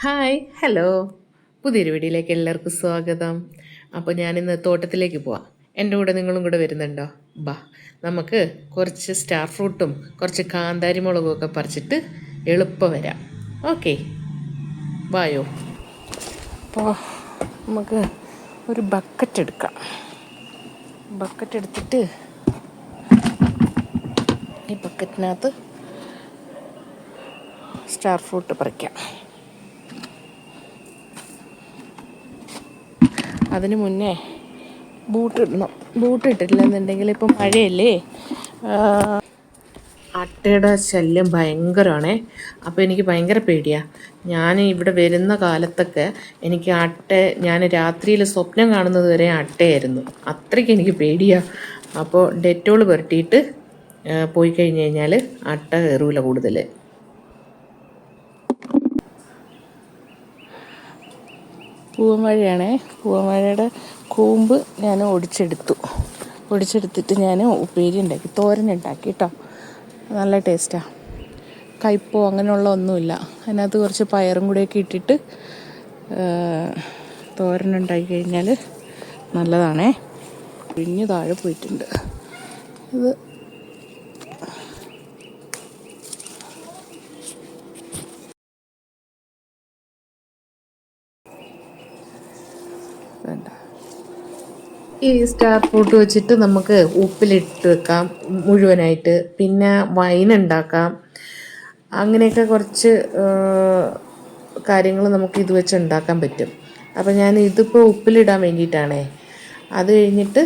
Hi hello. പുതിയൊരു വീഡിയോയിലേക്ക് എല്ലാവർക്കും സ്വാഗതം. അപ്പോൾ ഞാനിന്ന് തോട്ടത്തിലേക്ക് പോവാം. എന്റെ കൂടെ നിങ്ങളും കൂടെ വരുന്നുണ്ടോ? ബാ. നമുക്ക് കുറച്ച് സ്റ്റാർ ഫ്രൂട്ടും കുറച്ച് കാന്താരി മുളകും ഒക്കെ പറിച്ചിട്ട് എളുപ്പം വരാം. ഓക്കെ. വായോ. അപ്പോൾ നമുക്ക് ഒരു ബക്കറ്റ് എടുക്കാം. ബക്കറ്റ് എടുത്തിട്ട് ഈ ബക്കറ്റിനകത്ത് സ്റ്റാർ ഫ്രൂട്ട് പറിക്കാം. അതിന് മുന്നേ ബൂട്ട് ഇടണം ബൂട്ട് എന്നുണ്ടെങ്കിൽ ഇപ്പം മഴയല്ലേ? അട്ടയുടെ ശല്യം ഭയങ്കരമാണേ. അപ്പോൾ എനിക്ക് ഭയങ്കര പേടിയാണ് ഞാൻ ഇവിടെ വരുന്ന കാലത്തൊക്കെ എനിക്ക് അട്ട ഞാൻ രാത്രിയിൽ സ്വപ്നം കാണുന്നത് വരെ അട്ടയായിരുന്നു. അത്രയ്ക്ക് എനിക്ക് പേടിയാണ് അപ്പോൾ ഡെറ്റോൾ പുരട്ടിയിട്ട് പോയി കഴിഞ്ഞ് കഴിഞ്ഞാൽ അട്ട കയറൂല കൂടുതൽ. പൂവൻവാഴയാണേ പൂവൻവാഴയുടെ കൂമ്പ് ഞാൻ ഒടിച്ചെടുത്തു. ഒടിച്ചെടുത്തിട്ട് ഞാൻ ഉപ്പേരി ഉണ്ടാക്കി. തോരൻ ഉണ്ടാക്കി കേട്ടോ നല്ല ടേസ്റ്റാണ് കയ്പോ അങ്ങനെയുള്ള ഒന്നുമില്ല. അതിനകത്ത് കുറച്ച് പയറും കൂടെയൊക്കെ ഇട്ടിട്ട് തോരൻ ഉണ്ടാക്കി കഴിഞ്ഞാൽ നല്ലതാണേ. പിഴിഞ്ഞ് താഴെ പോയിട്ടുണ്ട്. ഇത് ഈ സ്റ്റാർ ഫ്രൂട്ട് വെച്ചിട്ട് നമുക്ക് ഉപ്പിലിട്ട് വെക്കാം മുഴുവനായിട്ട്. പിന്നെ വൈൻ ഉണ്ടാക്കാം. അങ്ങനെയൊക്കെ കുറച്ച് കാര്യങ്ങൾ നമുക്ക് ഇത് വെച്ച് ഉണ്ടാക്കാൻ പറ്റും. അപ്പോൾ ഞാൻ ഇതിപ്പോൾ ഉപ്പിലിടാൻ വേണ്ടിയിട്ടാണേ. അത് കഴിഞ്ഞിട്ട്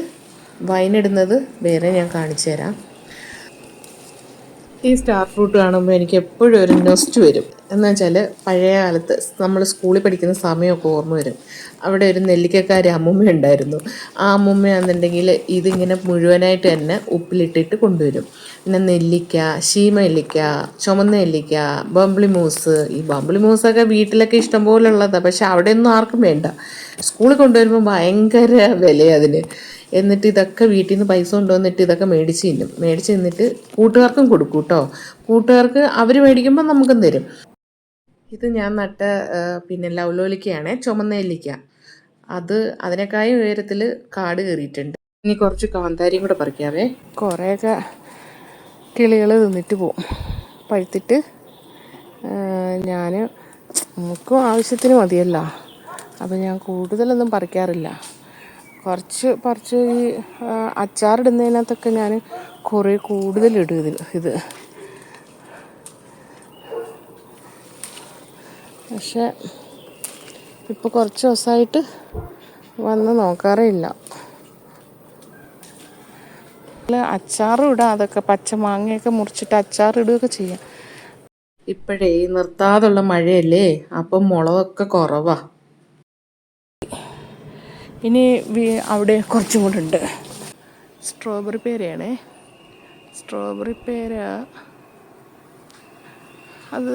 വൈൻ ഇടുന്നത് വേറെ ഞാൻ കാണിച്ചു തരാം. ഈ സ്റ്റാർ ഫ്രൂട്ട് കാണുമ്പോൾ എനിക്ക് എപ്പോഴും ഒരു നെസ്റ്റ് വരും. എന്ന് വെച്ചാൽ പഴയ കാലത്ത് നമ്മൾ സ്കൂളിൽ പഠിക്കുന്ന സമയമൊക്കെ ഓർമ്മ വരും. അവിടെ ഒരു നെല്ലിക്കക്കാരി അമ്മുമ്മ ഉണ്ടായിരുന്നു. ആ അമ്മുമ്മയാണെന്നുണ്ടെങ്കിൽ ഇതിങ്ങനെ മുഴുവനായിട്ട് തന്നെ ഉപ്പിലിട്ടിട്ട് കൊണ്ടുവരും. പിന്നെ നെല്ലിക്ക ശീമ നെല്ലിക്ക ചുമന്ന നെല്ലിക്ക ബംബിളി മൂസ് ഈ ബംബിളി മൂസൊക്കെ വീട്ടിലൊക്കെ ഇഷ്ടംപോലെ ഉള്ളതാണ് പക്ഷെ അവിടെയൊന്നും ആർക്കും വേണ്ട. സ്കൂളിൽ കൊണ്ടുവരുമ്പോൾ ഭയങ്കര വിലയാണ് അതിന്. എന്നിട്ട് ഇതൊക്കെ വീട്ടിൽ നിന്ന് പൈസ കൊണ്ടുവന്നിട്ട് ഇതൊക്കെ മേടിച്ച് തിന്നും. മേടിച്ച് തിന്നിട്ട് കൂട്ടുകാർക്കും കൊടുക്കും കേട്ടോ. കൂട്ടുകാർക്ക് അവർ മേടിക്കുമ്പോൾ നമുക്കും തരും. ഇത് ഞാൻ നട്ട പിന്നെ ലൗലോലിക്കയാണ് ചുമന്ന നെല്ലിക്ക. അത് അതിനേക്കാളും ഉയരത്തിൽ കാട് കയറിയിട്ടുണ്ട്. ഇനി കുറച്ച് കാന്താരിയും കൂടെ പറിക്കാവേ. കുറേയൊക്കെ കിളികൾ തിന്നിട്ട് പോവും. പഴുത്തിട്ട് ഞാൻ നമുക്കും ആവശ്യത്തിന് മതിയല്ലോ. അപ്പം ഞാൻ കൂടുതലൊന്നും പറിക്കാറില്ല. കുറച്ച് പറിച്ച് ഈ അച്ചാറിടുന്നതിനകത്തൊക്കെ ഞാൻ കുറേ കൂടുതലിടും ഇതിൽ ഇത്. പക്ഷെ ഇപ്പോൾ കുറച്ച് ദിവസമായിട്ട് വന്ന് നോക്കാറില്ല അച്ചാറും ഇടാം അതൊക്കെ പച്ച മാങ്ങയൊക്കെ മുറിച്ചിട്ട് അച്ചാറിടുകയൊക്കെ ചെയ്യാം. ഇപ്പോഴേ നിർത്താതുള്ള മഴയല്ലേ? അപ്പം മുളകൊക്കെ കുറവാ. ഇനി അവിടെ കുറച്ചും കൂടെ ഉണ്ട്. സ്ട്രോബെറി പേരയാണേ. സ്ട്രോബെറി പേര അത്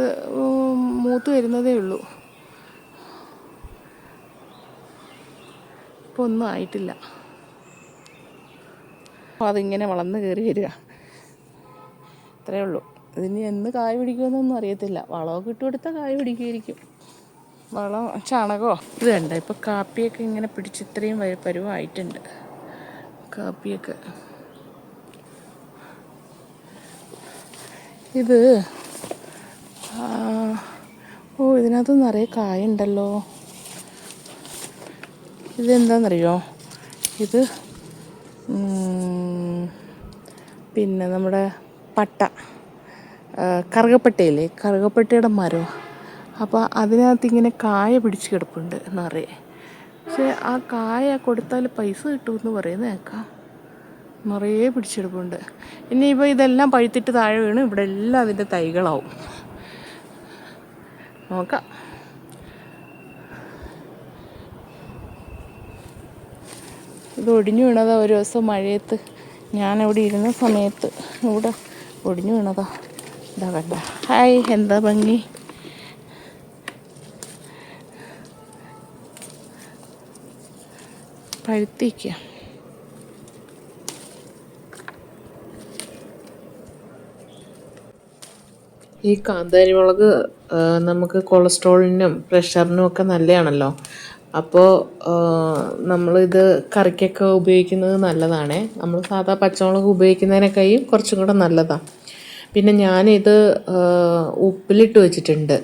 മൂത്ത് വരുന്നതേ ഉള്ളൂ. ഇപ്പോൾ ഒന്നും ആയിട്ടില്ല. അപ്പോൾ അതിങ്ങനെ വളർന്ന് കയറി വരിക. അത്രേ ഉള്ളൂ. ഇതിന് എന്ന് കായ് പിടിക്കുമെന്നൊന്നും അറിയത്തില്ല. വളമൊക്കെ ഇട്ട് കൊടുത്താൽ കായ പിടിക്കുമായിരിക്കും. വളം ചാണകമോ? ഇത് കണ്ട? ഇപ്പോൾ കാപ്പിയൊക്കെ ഇങ്ങനെ പിടിച്ച് ഇത്രയും പരുവമായിട്ടുണ്ട് കാപ്പിയൊക്കെ. ഇത് ഓ ഇതിനകത്ത് നിറയെ കായുണ്ടല്ലോ. ഇതെന്താണെന്നറിയോ ഇത് പിന്നെ നമ്മുടെ പട്ട കറുകപ്പട്ടയില്ലേ? കറുകപ്പട്ടയുടെ മരം അപ്പോൾ അതിനകത്ത് ഇങ്ങനെ കായ പിടിച്ച് കിടപ്പുണ്ട് എന്നറിയേ പക്ഷേ ആ കായ കൊടുത്താൽ പൈസ കിട്ടുമെന്ന് പറയുന്നത് കേൾക്കാം. നിറയെ പിടിച്ചെടുപ്പുണ്ട് ഇനിയിപ്പോൾ ഇതെല്ലാം പഴുത്തിട്ട് താഴെ വീണ്. ഇവിടെ എല്ലാം അതിന്റെ തൈകളാവും. നോക്കാം. ഇത് ഒടിഞ്ഞു വീണതാ ഒരു ദിവസം മഴയത്ത്. ഞാനവിടെ ഇരുന്ന സമയത്ത് ഇവിടെ ഒടിഞ്ഞു വീണതാ. ഇതാ കണ്ട. ഹായ് എന്താ ഭംഗി? പഴുത്തിക്കുക ഈ കാന്താരി മുളക് നമുക്ക് കൊളസ്ട്രോളിനും പ്രഷറിനും ഒക്കെ നല്ലതാണല്ലോ. അപ്പോൾ നമ്മളിത് കറിക്കൊക്കെ ഉപയോഗിക്കുന്നത് നല്ലതാണേ. നമ്മൾ സാധാ പച്ചമുളക് ഉപയോഗിക്കുന്നതിനൊക്കെയും കുറച്ചും കൂടെ നല്ലതാണ് പിന്നെ ഞാനിത് ഉപ്പിലിട്ട് വെച്ചിട്ടുണ്ട്.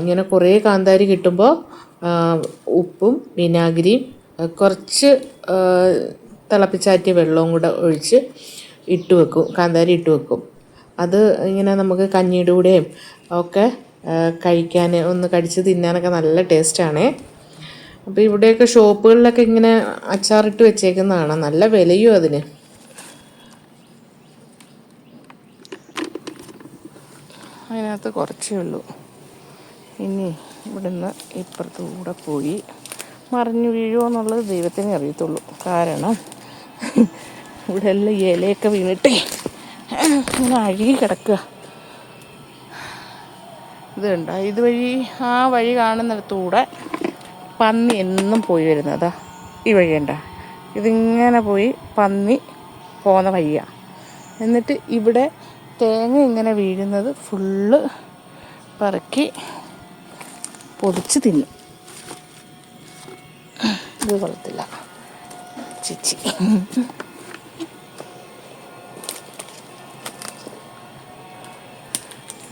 ഇങ്ങനെ കുറേ കാന്താരി കിട്ടുമ്പോൾ ഉപ്പും വിനാഗിരിയും കുറച്ച് തിളപ്പിച്ചാറ്റിയ വെള്ളവും കൂടെ ഒഴിച്ച് ഇട്ട് വെക്കും കാന്താരി ഇട്ട് വെക്കും. അത് ഇങ്ങനെ നമുക്ക് കഞ്ഞിയുടെ കൂടെയും ഒക്കെ കഴിക്കാൻ ഒന്ന് കടിച്ച് തിന്നാനൊക്കെ നല്ല ടേസ്റ്റാണേ. അപ്പോൾ ഇവിടെയൊക്കെ ഷോപ്പുകളിലൊക്കെ ഇങ്ങനെ അച്ചാറിട്ട് വെച്ചേക്കുന്നതാണ്. നല്ല വിലയും അതിന്. അതിനകത്ത് കുറച്ചേ ഉള്ളൂ. ഇനി ഇവിടുന്ന് ഇപ്പുറത്ത് കൂടെ പോയി മറിഞ്ഞു വീഴുമോ എന്നുള്ളത് ദൈവത്തിനെ അറിയത്തുള്ളൂ. കാരണം ഇവിടെ എല്ലാം ഇലയൊക്കെ വീണിട്ടേ ഇങ്ങനെ അഴുകി കിടക്കുക. ഇത് കണ്ടോ? ഇതുവഴി ആ വഴി കാണുന്നിടത്തൂടെ പന്നി എന്നും പോയി വരുന്നതാ. ഈ വഴി കണ്ട. ഇതിങ്ങനെ പോയി പന്നി പോകുന്ന വഴിയാണ് എന്നിട്ട് ഇവിടെ തേങ്ങ ഇങ്ങനെ വീഴുന്നത് ഫുള്ള് പറക്കി പൊതിച്ച് തിന്നും. ഇത് കൊള്ളത്തില്ല. ചിച്ചി.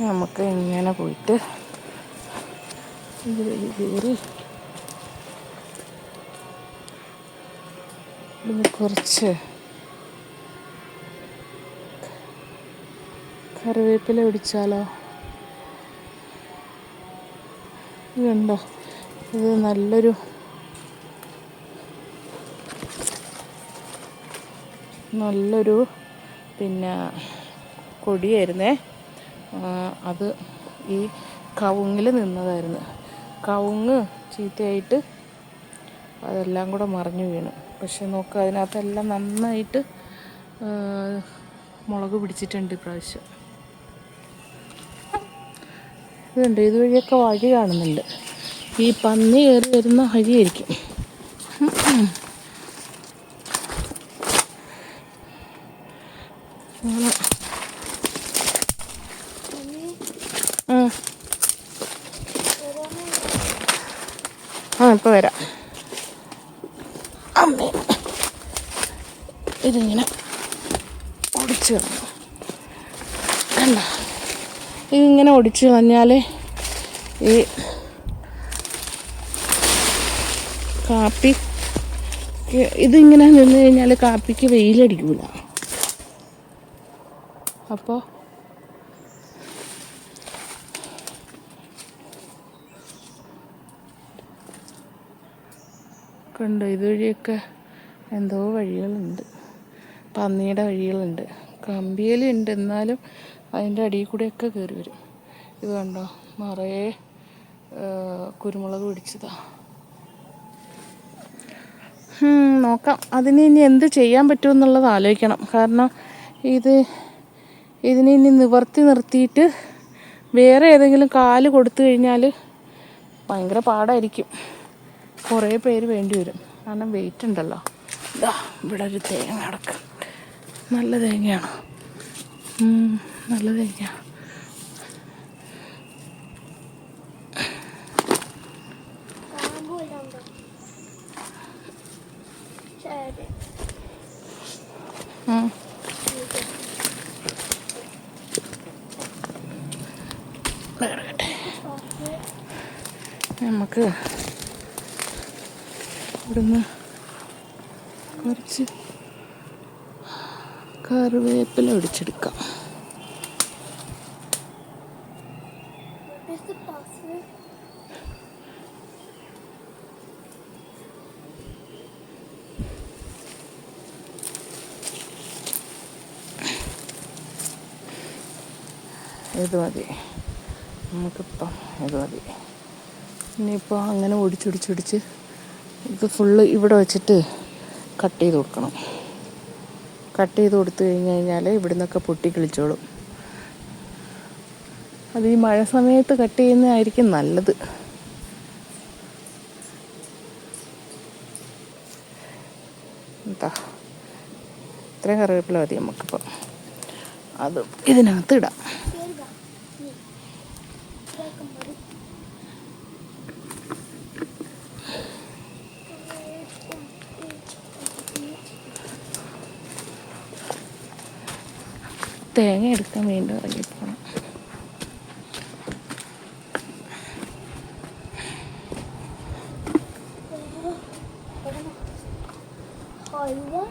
നമുക്ക് ഇങ്ങനെ പോയിട്ട് ഇത് കയറി ഇത് കുറച്ച് കറിവേപ്പില പിടിച്ചാലോ ഇതുണ്ടോ ഇത് നല്ലൊരു നല്ലൊരു പിന്നെ കൊടിയായിരുന്നേ. അത് ഈ കവുങ്ങിൽ നിന്നതായിരുന്നു. കവുങ്ങ് ചീത്തയായിട്ട് അതെല്ലാം കൂടെ മറിഞ്ഞു വീണു. പക്ഷെ നോക്ക് അതിനകത്തെല്ലാം നന്നായിട്ട് മുളക് പിടിച്ചിട്ടുണ്ട് ഇപ്രാവശ്യം. ഇതുണ്ട് ഇതുവഴിയൊക്കെ വഴി കാണുന്നുണ്ട്. ഈ പന്നി കയറി വരുന്ന വഴിയായിരിക്കും. ആ ഇപ്പൊ വരാം. ഇതിങ്ങനെ ഒടിച്ചു കളഞ്ഞു. കണ്ട ഇതിങ്ങനെ ഒടിച്ചു കളഞ്ഞാൽ ഈ കാപ്പി ഇതിങ്ങനെ നിന്ന് കഴിഞ്ഞാൽ കാപ്പിക്ക് വെയിലടിക്കൂല. അപ്പോൾ കണ്ടോ ഇതുവഴിയൊക്കെ എന്തോ വഴികളുണ്ട്. പന്നിയുടെ വഴികളുണ്ട്. കമ്പിയിലുണ്ട് എന്നാലും അതിന്റെ അടിയിൽ കൂടെയൊക്കെ കയറി വരും. ഇത് കണ്ടോ? നിറയെ കുരുമുളക് പിടിച്ചതാ. നോക്കാം. അതിന് ഇനി എന്ത് ചെയ്യാൻ പറ്റുമെന്നുള്ളത് ആലോചിക്കണം. കാരണം ഇത് ഇതിനെ ഇനി നിവർത്തി നിർത്തിയിട്ട് വേറെ ഏതെങ്കിലും കാൽ കൊടുത്തു കഴിഞ്ഞാൽ ഭയങ്കര പാടായിരിക്കും. കുറേ പേര് വേണ്ടി വരും. കാരണം വെയിറ്റ് ഉണ്ടല്ലോ. ഇതാ ഇവിടെ ഒരു തേങ്ങ കിടക്കുന്നുണ്ട് നല്ല തേങ്ങയാണ്. നല്ല തേങ്ങ നമുക്ക് ഇവിടുന്ന് കുറച്ച് കറിവേപ്പില ഒടിച്ചെടുക്കാം? ഇത് മതി. നമുക്കിപ്പം ഇത് മതി. ഇനിയിപ്പോൾ അങ്ങനെ ഒടിച്ചൊടിച്ചൊടിച്ച് ഇത് ഫുള്ള് ഇവിടെ വെച്ചിട്ട് കട്ട് ചെയ്ത് കൊടുക്കണം. കട്ട് ചെയ്ത് കൊടുത്തു കഴിഞ്ഞ് കഴിഞ്ഞാൽ ഇവിടെ നിന്നൊക്കെ പൊട്ടി കിളിച്ചോളും. അത് ഈ മഴ സമയത്ത് കട്ട് ചെയ്യുന്നതായിരിക്കും നല്ലത്. എന്താ? ഇത്രയും കറിവേപ്പില മതി നമുക്കിപ്പോൾ അത് ഇതിനകത്ത് ഇടാം. തേങ്ങ എടുക്കാൻ വീണ്ടും ഇറങ്ങിപ്പോണം Halva.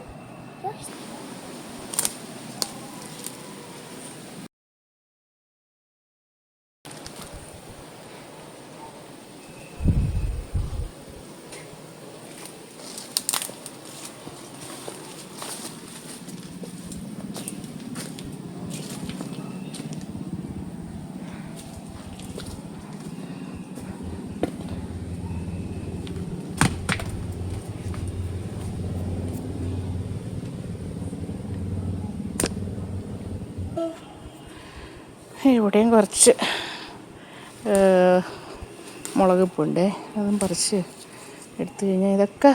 ഇവിടെയും കുറച്ച് മുളക് പൂണ്ടേ അതും പറിച്ച് എടുത്തു കഴിഞ്ഞാൽ ഇതൊക്കെ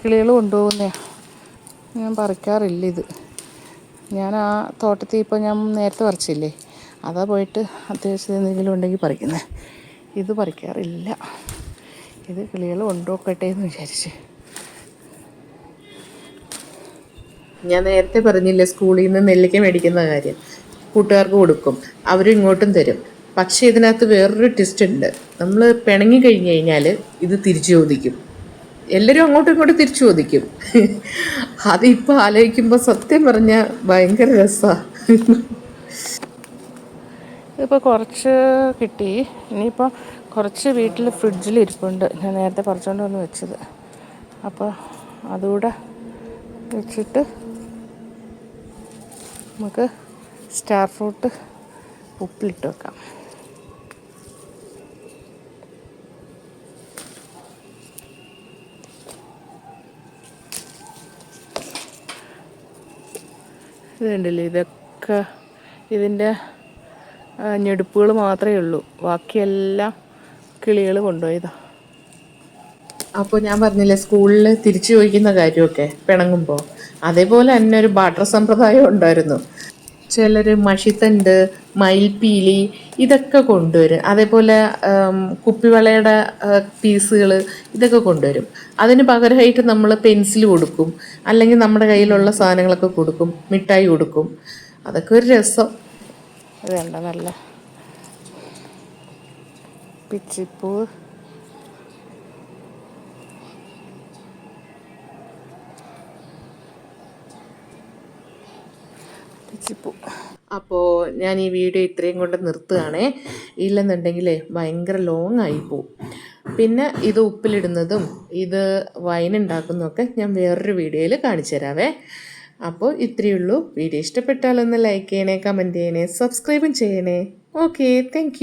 കിളികൾ കൊണ്ടുപോകുന്നതാണ് ഞാൻ പറിക്കാറില്ല ഇത്. ഞാൻ ആ തോട്ടത്തിൽ ഇപ്പോൾ ഞാൻ നേരത്തെ പറിച്ചില്ലേ അതാ പോയിട്ട് അത്യാവശ്യം എന്തെങ്കിലും ഉണ്ടെങ്കിൽ പറിക്കുന്നത് ഇത് പറിക്കാറില്ല. ഇത് കിളികൾ കൊണ്ടുപോക്കട്ടെ എന്ന് വിചാരിച്ച്. ഞാൻ നേരത്തെ പറഞ്ഞില്ലേ സ്കൂളിൽ നിന്ന് നെല്ലിക്ക മേടിക്കുന്ന കാര്യം. കൂട്ടുകാർക്ക് കൊടുക്കും. അവരും ഇങ്ങോട്ടും തരും. പക്ഷേ ഇതിനകത്ത് വേറൊരു ട്വിസ്റ്റ് ഉണ്ട്. നമ്മൾ പിണങ്ങി കഴിഞ്ഞ് കഴിഞ്ഞാൽ ഇത് തിരിച്ചു ചോദിക്കും. എല്ലാവരും അങ്ങോട്ടും ഇങ്ങോട്ടും തിരിച്ചു ചോദിക്കും. അതിപ്പോൾ ആലോചിക്കുമ്പോൾ സത്യം പറഞ്ഞാൽ ഭയങ്കര രസമാണ് ഇതിപ്പോൾ കുറച്ച് കിട്ടി. ഇനിയിപ്പോൾ കുറച്ച് വീട്ടിൽ ഫ്രിഡ്ജിൽ ഇരിപ്പുണ്ട്. ഞാൻ നേരത്തെ പറിച്ചുകൊണ്ട് വന്ന് വെച്ചത്. അപ്പോൾ അതുകൂടെ വെച്ചിട്ട് നമുക്ക് സ്റ്റാർ ഫ്രൂട്ട് ഉപ്പിലിട്ട് വെക്കാം. ഇത് കണ്ടില്ലേ? ഇതൊക്കെ ഇതിന്റെ ഞെടുപ്പുകൾ മാത്രമേ ഉള്ളൂ. ബാക്കിയെല്ലാം കിളികൾ കൊണ്ടുപോയതാ. അപ്പോൾ ഞാൻ പറഞ്ഞില്ലേ സ്കൂളിൽ തിരിച്ചു ചോദിക്കുന്ന കാര്യമൊക്കെ പിണങ്ങുമ്പോൾ. അതേപോലെ തന്നെ ഒരു ബാട്ടർ സമ്പ്രദായം ഉണ്ടായിരുന്നു. ചിലർ മഷിത്തണ്ട് മയിൽപ്പീലി ഇതൊക്കെ കൊണ്ടുവരും. അതേപോലെ കുപ്പിവളയുടെ പീസുകൾ ഇതൊക്കെ കൊണ്ടുവരും. അതിന് പകരമായിട്ട് നമ്മൾ പെൻസിൽ കൊടുക്കും. അല്ലെങ്കിൽ നമ്മുടെ കയ്യിലുള്ള സാധനങ്ങളൊക്കെ കൊടുക്കും. മിഠായി കൊടുക്കും. അതൊക്കെ ഒരു രസം. ഇത് നല്ല. പിച്ചിപ്പൂ. അപ്പോൾ ഞാൻ ഈ വീഡിയോ ഇത്രയും കൊണ്ട് നിർത്തുകയാണേ. ഇല്ലെന്നുണ്ടെങ്കിലേ ഭയങ്കര ലോങ് ആയി പോവും. പിന്നെ ഇത് ഉപ്പിലിടുന്നതും ഇത് വൈൻ ഉണ്ടാക്കുന്നതൊക്കെ ഞാൻ വേറൊരു വീഡിയോയിൽ കാണിച്ചു തരാവേ. അപ്പോൾ ഇത്രയേ ഉള്ളൂ. വീഡിയോ ഇഷ്ടപ്പെട്ടാലൊന്ന് ലൈക്ക് ചെയ്യണേ കമന്റ് ചെയ്യണേ സബ്സ്ക്രൈബും ചെയ്യണേ. Okay thank